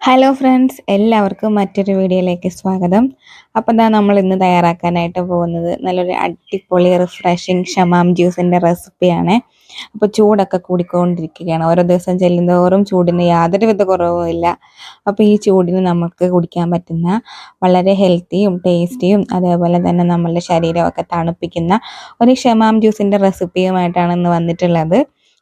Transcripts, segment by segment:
Hello friends എല്ലാവർക്കും മറ്റൊരു വീഡിയോയിലേക്ക് സ്വാഗതം. അപ്പോൾ എന്താ നമ്മൾ ഇന്ന് തയ്യാറാക്കാനായിട്ട് പോകുന്നത് നല്ലൊരു അടിപൊളി റിഫ്രഷിങ് ഷമാം ജ്യൂസിന്റെ റെസിപ്പിയാണ്. അപ്പോൾ ചൂടൊക്കെ കൂടിക്കൊണ്ടിരിക്കുകയാണ്. ഓരോ ദിവസം ചെല്ലുന്തോറും ചൂടിന് യാതൊരുവിധ കുറവുമില്ല അപ്പോൾ ഈ ചൂടിന് നമുക്ക് കുടിക്കാൻ പറ്റുന്ന വളരെ ഹെൽത്തിയും ടേസ്റ്റിയും അതേപോലെ തന്നെ നമ്മളുടെ ശരീരമൊക്കെ തണുപ്പിക്കുന്ന ഒരു ഷമാം ജ്യൂസിന്റെ റെസിപ്പിയുമായിട്ടാണ് ഇന്ന് വന്നിട്ടുള്ളത്.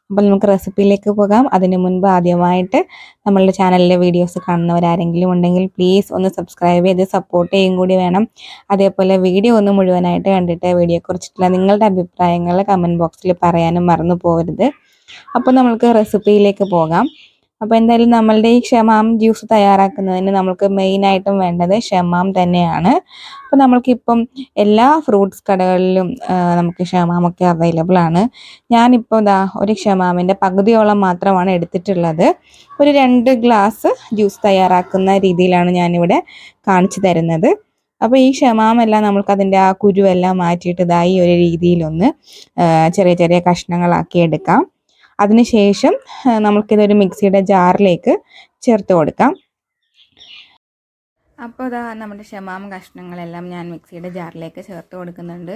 അപ്പോൾ നമുക്ക് റെസിപ്പിയിലേക്ക് പോകാം. അതിന് മുൻപ് ആദ്യമായിട്ട് നമ്മളുടെ ചാനലിലെ വീഡിയോസ് കാണുന്നവരാരെങ്കിലും ഉണ്ടെങ്കിൽ പ്ലീസ് ഒന്ന് സബ്സ്ക്രൈബ് ചെയ്ത് സപ്പോർട്ട് ചെയ്യും കൂടി വേണം. അതേപോലെ വീഡിയോ ഒന്ന് മുഴുവനായിട്ട് കണ്ടിട്ട് വീഡിയോ വീഡിയോയെക്കുറിച്ചിട്ടുള്ള നിങ്ങളുടെ അഭിപ്രായങ്ങൾ കമന്റ് ബോക്സിൽ പറയാനും മറന്നു പോകരുത്. അപ്പോൾ നമുക്ക് റെസിപ്പിയിലേക്ക് പോകാം. അപ്പോൾ എന്തായാലും നമ്മളുടെ ഈ ക്ഷമാം ജ്യൂസ് തയ്യാറാക്കുന്നതിന് നമുക്ക് മെയിനായിട്ടും വേണ്ടത് ക്ഷമാം തന്നെയാണ്. അപ്പോൾ നമ്മൾക്കിപ്പം എല്ലാ ഫ്രൂട്ട്സ് കടകളിലും നമുക്ക് ക്ഷമാം ഒക്കെ അവൈലബിൾ ആണ്. ഞാനിപ്പോൾ ഇതാ ഒരു ക്ഷമാമിന്റെ പകുതിയോളം മാത്രമാണ് എടുത്തിട്ടുള്ളത്. ഒരു രണ്ട് ഗ്ലാസ് ജ്യൂസ് തയ്യാറാക്കുന്ന രീതിയിലാണ് ഞാനിവിടെ കാണിച്ചു തരുന്നത്. അപ്പോൾ ഈ ക്ഷമാമെല്ലാം നമുക്ക് അതിന്റെ ആ കുരുവെല്ലാം മാറ്റിയിട്ട് ഇതായി ഒരു രീതിയിലൊന്ന് ചെറിയ ചെറിയ കഷ്ണങ്ങളാക്കി എടുക്കാം. അതിനുശേഷം നമുക്കിതൊരു മിക്സിയുടെ ജാറിലേക്ക് ചേർത്ത് കൊടുക്കാം. അപ്പോൾ ഇതാ നമ്മുടെ ഷമാം കഷ്ണങ്ങളെല്ലാം ഞാൻ മിക്സിയുടെ ജാറിലേക്ക് ചേർത്ത് കൊടുക്കുന്നുണ്ട്.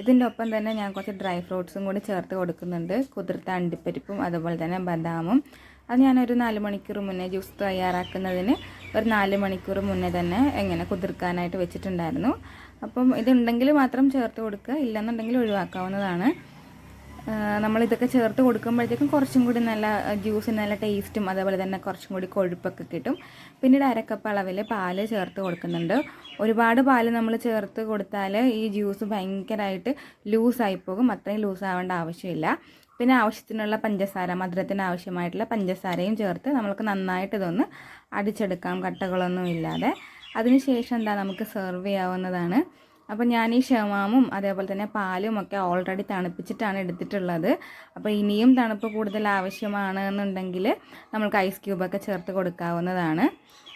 ഇതിന്റെ ഒപ്പം തന്നെ ഞാൻ കുറച്ച് ഡ്രൈ ഫ്രൂട്ട്സും കൂടി ചേർത്ത് കൊടുക്കുന്നുണ്ട്. കുതിർത്ത അണ്ടിപ്പരിപ്പും അതുപോലെ തന്നെ ബദാമും. അത് ഞാനൊരു നാല് മണിക്കൂർ മുന്നേ ജ്യൂസ് തയ്യാറാക്കുന്നതിന് ഒരു നാല് മണിക്കൂർ മുന്നേ തന്നെ എങ്ങനെ കുതിർക്കാനായിട്ട് വെച്ചിട്ടുണ്ടായിരുന്നു. അപ്പം ഇതുണ്ടെങ്കിൽ മാത്രം ചേർത്ത് കൊടുക്കുക ഇല്ലെന്നുണ്ടെങ്കിൽ ഒഴിവാക്കാവുന്നതാണ്. നമ്മളിതൊക്കെ ചേർത്ത് കൊടുക്കുമ്പോഴത്തേക്കും കുറച്ചും കൂടി നല്ല ജ്യൂസിന് നല്ല ടേസ്റ്റും അതേപോലെ തന്നെ കുറച്ചും കൂടി കൊഴുപ്പൊക്കെ കിട്ടും. പിന്നീട് അരക്കപ്പ് അളവിൽ പാൽ ചേർത്ത് കൊടുക്കുന്നുണ്ട്. ഒരുപാട് പാൽ നമ്മൾ ചേർത്ത് കൊടുത്താൽ ഈ ജ്യൂസ് ഭയങ്കരമായിട്ട് ലൂസായി പോകും. അത്രയും ലൂസാവേണ്ട ആവശ്യമില്ല. പിന്നെ ആവശ്യത്തിനുള്ള പഞ്ചസാര മധുരത്തിന് ആവശ്യമായിട്ടുള്ള പഞ്ചസാരയും ചേർത്ത് നമുക്ക് നന്നായിട്ട് ഇതൊന്ന് അടിച്ചെടുക്കാം. കട്ടകളൊന്നും ഇല്ലാതെ. അതിനുശേഷം എന്താ നമുക്ക് സെർവ് ചെയ്യാവുന്നതാണ്. അപ്പോൾ ഞാൻ ഈ ഷമാമും അതേപോലെ തന്നെ പാലും ഒക്കെ ഓൾറെഡി തണുപ്പിച്ചിട്ടാണ് എടുത്തിട്ടുള്ളത്. അപ്പോൾ ഇനിയും തണുപ്പ് കൂടുതൽ ആവശ്യമാണ് എന്നുണ്ടെങ്കിൽ നമുക്ക് ഐസ് ക്യൂബൊക്കെ ചേർത്ത് കൊടുക്കാവുന്നതാണ്.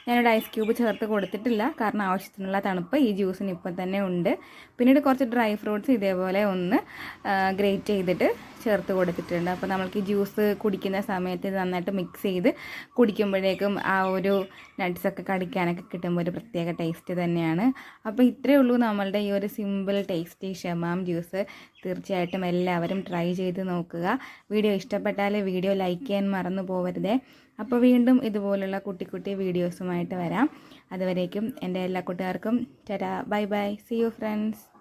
ഞാനിവിടെ ഐസ് ക്യൂബ് ചേർത്ത് കൊടുത്തിട്ടില്ല. കാരണം ആവശ്യത്തിനുള്ള തണുപ്പ് ഈ ജ്യൂസിന് ഇപ്പം തന്നെ ഉണ്ട്. പിന്നീട് കുറച്ച് ഡ്രൈ ഫ്രൂട്ട്സ് ഇതേപോലെ ഒന്ന് ഗ്രേറ്റ് ചെയ്തിട്ട് ചേർത്ത് കൊടുത്തിട്ടുണ്ട്. അപ്പോൾ നമ്മൾക്ക് ഈ ജ്യൂസ് കുടിക്കുന്ന സമയത്ത് ഇത് നന്നായിട്ട് മിക്സ് ചെയ്ത് കുടിക്കുമ്പോഴേക്കും ആ ഒരു നട്ട്സൊക്കെ കടിക്കാനൊക്കെ കിട്ടുമ്പോൾ ഒരു പ്രത്യേക ടേസ്റ്റ് തന്നെയാണ്. അപ്പോൾ ഇത്രയേ ഉള്ളൂ നമ്മളുടെ ഈ ഒരു സിമ്പിൾ ടേസ്റ്റി ഷമാം ജ്യൂസ് തീർച്ചയായിട്ടും എല്ലാവരും ട്രൈ ചെയ്ത് നോക്കുക. വീഡിയോ ഇഷ്ടപ്പെട്ടാൽ വീഡിയോ ലൈക്ക് ചെയ്യാൻ മറന്നു പോകരുതേ അപ്പോൾ വീണ്ടും ഇതുപോലുള്ള കുട്ടി കുട്ടി വീഡിയോസുമായിട്ട് വരാം. അതുവരേക്കും എന്റെ എല്ലാ കൂട്ടുകാർക്കും tata bye bye. See you friends